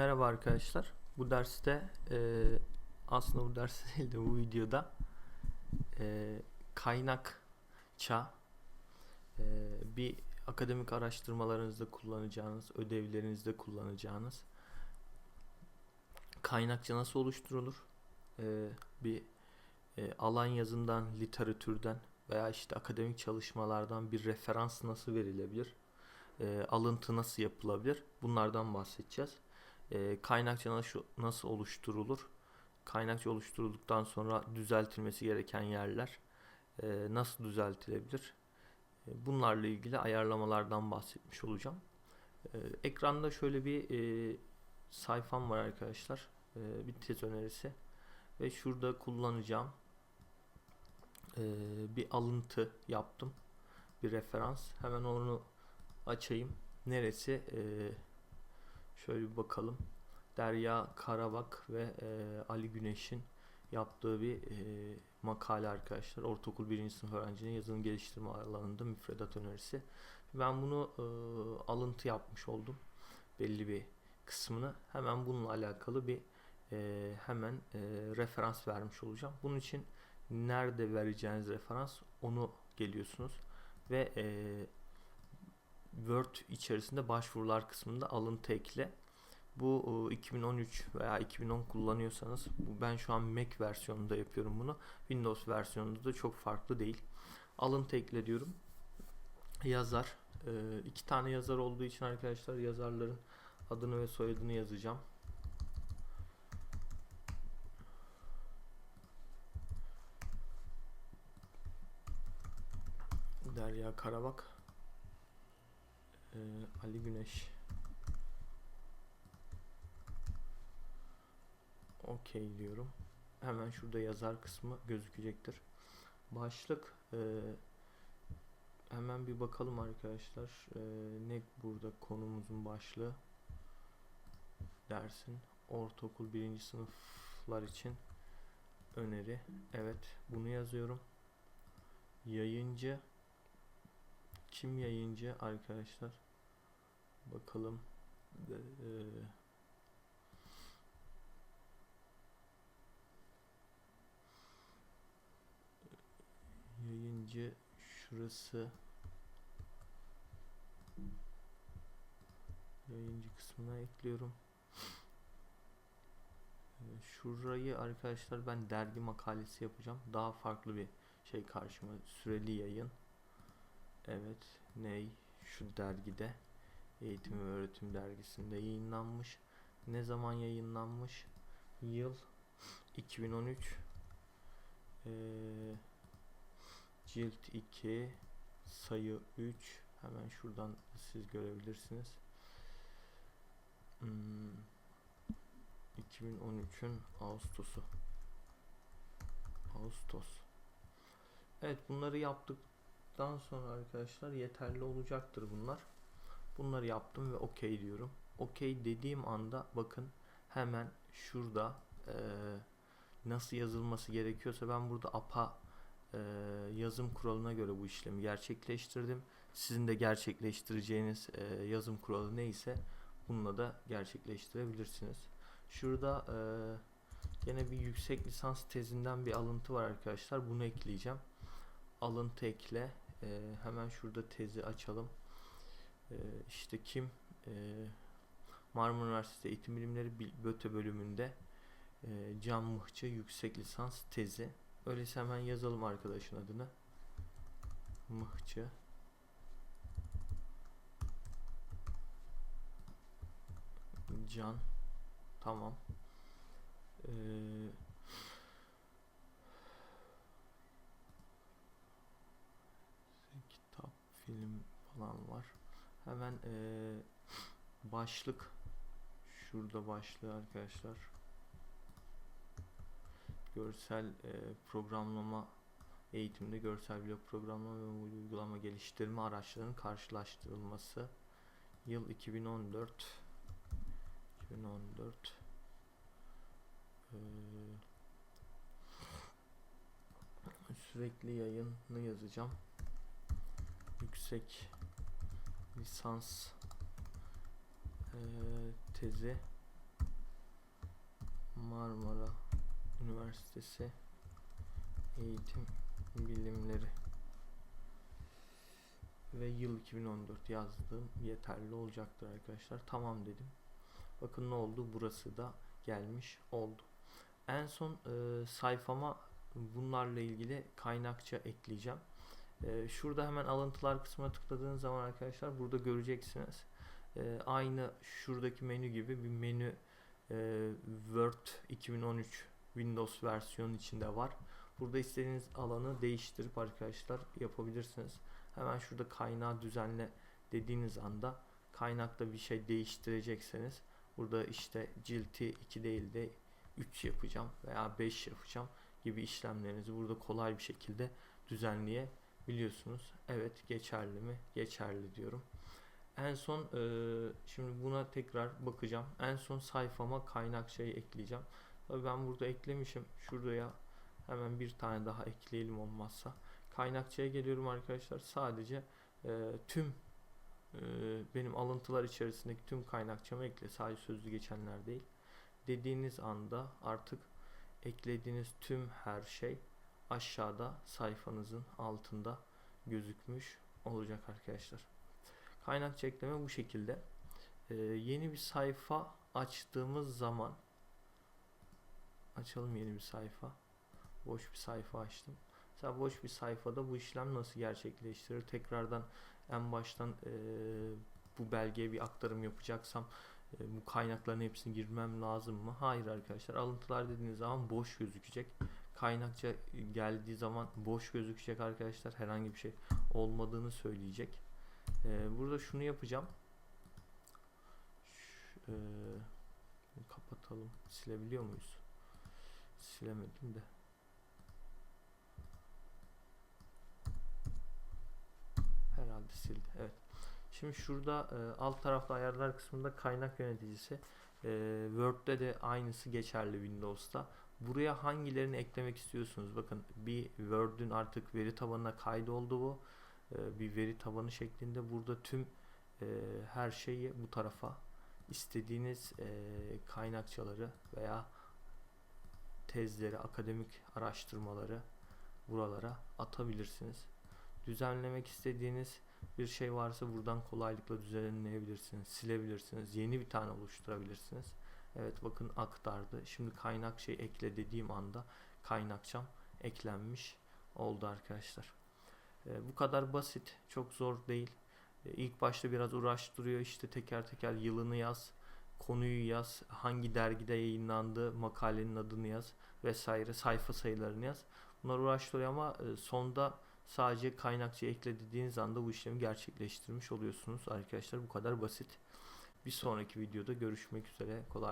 Merhaba arkadaşlar. Bu derste e, aslında bu ders değil de bu videoda e, kaynakça e, bir akademik araştırmalarınızda kullanacağınız, ödevlerinizde kullanacağınız kaynakça nasıl oluşturulur? E, bir e, alan yazından, literatürden veya işte akademik çalışmalardan bir referans nasıl verilebilir? E, alıntı nasıl yapılabilir? Bunlardan bahsedeceğiz e, kaynakça nasıl, nasıl oluşturulur? Kaynakça oluşturulduktan sonra düzeltilmesi gereken yerler e, nasıl düzeltilebilir? E, bunlarla ilgili ayarlamalardan bahsetmiş olacağım. E, ekranda şöyle bir e, sayfam var arkadaşlar. E, bir tez önerisi. Ve şurada kullanacağım e, bir alıntı yaptım. Bir referans. Hemen onu açayım. Neresi? Eee Şöyle bir bakalım. Derya Karabak ve e, Ali Güneş'in yaptığı bir e, makale arkadaşlar. Ortaokul 1. sınıf öğrencinin yazılım geliştirme alanında müfredat önerisi. Ben bunu e, alıntı yapmış oldum. Belli bir kısmını. Hemen bununla alakalı bir e, hemen e, referans vermiş olacağım. Bunun için nerede vereceğiniz referans onu geliyorsunuz ve e, Word içerisinde başvurular kısmında alıntı ekle. Bu 2013 veya 2010 kullanıyorsanız ben şu an Mac versiyonunda yapıyorum bunu. Windows versiyonunda da çok farklı değil. Alıntı ekle diyorum. Yazar. E, iki tane yazar olduğu için arkadaşlar yazarların adını ve soyadını yazacağım. Derya Karabak ee, Ali Güneş OK diyorum. Hemen şurada yazar kısmı gözükecektir. Başlık e, hemen bir bakalım arkadaşlar. E, ne burada konumuzun başlığı dersin. Ortaokul birinci sınıflar için öneri. Evet bunu yazıyorum. Yayıncı kim yayıncı arkadaşlar? Bakalım. E, yayıncı şurası yayıncı kısmına ekliyorum. Şurayı arkadaşlar ben dergi makalesi yapacağım. Daha farklı bir şey karşıma. Süreli yayın. Evet. Ney? Şu dergide. Eğitim ve Öğretim Dergisi'nde yayınlanmış. Ne zaman yayınlanmış? Yıl 2013. Ee, cilt 2 sayı 3 hemen şuradan siz görebilirsiniz. Hmm, 2013'ün Ağustos'u. Ağustos. Evet bunları yaptıktan sonra arkadaşlar yeterli olacaktır bunlar. Bunları yaptım ve okey diyorum. Okey dediğim anda bakın hemen şurada e, nasıl yazılması gerekiyorsa ben burada APA e, yazım kuralına göre bu işlemi gerçekleştirdim. Sizin de gerçekleştireceğiniz e, yazım kuralı neyse bununla da gerçekleştirebilirsiniz. Şurada e, gene bir yüksek lisans tezinden bir alıntı var arkadaşlar. Bunu ekleyeceğim. Alıntı ekle. E, hemen şurada tezi açalım. E, işte kim? E, Marmara Üniversitesi Eğitim Bilimleri BÖTE bölümünde e, Can Mıhçı yüksek lisans tezi. Öyleyse hemen yazalım arkadaşın adını. Mıhçı. Can. Tamam. Ee, kitap, film falan var. Hemen ee, başlık. Şurada başlığı arkadaşlar. Görsel e, programlama eğitimde görsel blok programlama ve uygulama geliştirme araçlarının karşılaştırılması. Yıl 2014 2014 ee, sürekli yayını yazacağım. Yüksek lisans e, tezi Marmara Üniversitesi Eğitim Bilimleri ve yıl 2014 yazdığım yeterli olacaktır arkadaşlar. Tamam dedim. Bakın ne oldu? Burası da gelmiş oldu. En son e, sayfama bunlarla ilgili kaynakça ekleyeceğim. E, şurada hemen alıntılar kısmına tıkladığınız zaman arkadaşlar burada göreceksiniz. E, aynı şuradaki menü gibi bir menü e, Word 2013 Windows versiyonu içinde var. Burada istediğiniz alanı değiştirip arkadaşlar yapabilirsiniz. Hemen şurada kaynağı düzenle dediğiniz anda kaynakta bir şey değiştirecekseniz burada işte cilti 2 değil de 3 yapacağım veya 5 yapacağım gibi işlemlerinizi burada kolay bir şekilde düzenleyebiliyorsunuz. Evet geçerli mi? Geçerli diyorum. En son e, şimdi buna tekrar bakacağım. En son sayfama kaynakçayı ekleyeceğim. Tabii ben burada eklemişim. Şuraya hemen bir tane daha ekleyelim olmazsa. Kaynakçaya geliyorum arkadaşlar. Sadece e, tüm e, benim alıntılar içerisindeki tüm kaynakçamı ekle. Sadece sözlü geçenler değil. Dediğiniz anda artık eklediğiniz tüm her şey aşağıda sayfanızın altında gözükmüş olacak arkadaşlar. Kaynakça ekleme bu şekilde. Ee, yeni bir sayfa açtığımız zaman açalım yeni bir sayfa. Boş bir sayfa açtım. Mesela boş bir sayfada bu işlem nasıl gerçekleştirir? Tekrardan en baştan e, bu belgeye bir aktarım yapacaksam e, bu kaynakların hepsini girmem lazım mı? Hayır arkadaşlar. Alıntılar dediğiniz zaman boş gözükecek. Kaynakça geldiği zaman boş gözükecek arkadaşlar. Herhangi bir şey olmadığını söyleyecek. E, burada şunu yapacağım. Ş- e, kapatalım. Silebiliyor muyuz? Silemedim de. Herhalde sildi. Evet. Şimdi şurada e, alt tarafta ayarlar kısmında kaynak yöneticisi. E, Word'de de aynısı geçerli Windows'ta. Buraya hangilerini eklemek istiyorsunuz? Bakın bir Word'ün artık veri tabanına kaydoldu bu. E, bir veri tabanı şeklinde. Burada tüm e, her şeyi bu tarafa istediğiniz e, kaynakçaları veya tezleri, akademik araştırmaları buralara atabilirsiniz. Düzenlemek istediğiniz bir şey varsa buradan kolaylıkla düzenleyebilirsiniz, silebilirsiniz, yeni bir tane oluşturabilirsiniz. Evet bakın aktardı. Şimdi kaynak şey ekle dediğim anda kaynakçam eklenmiş oldu arkadaşlar. E, bu kadar basit, çok zor değil. E, ilk başta biraz uğraştırıyor işte teker teker yılını yaz, konuyu yaz, hangi dergide yayınlandı, makalenin adını yaz vesaire, sayfa sayılarını yaz. Bunlar uğraştırıyor ama e, sonda sadece kaynakçı ekle dediğiniz anda bu işlemi gerçekleştirmiş oluyorsunuz arkadaşlar. Bu kadar basit. Bir sonraki videoda görüşmek üzere. Kolay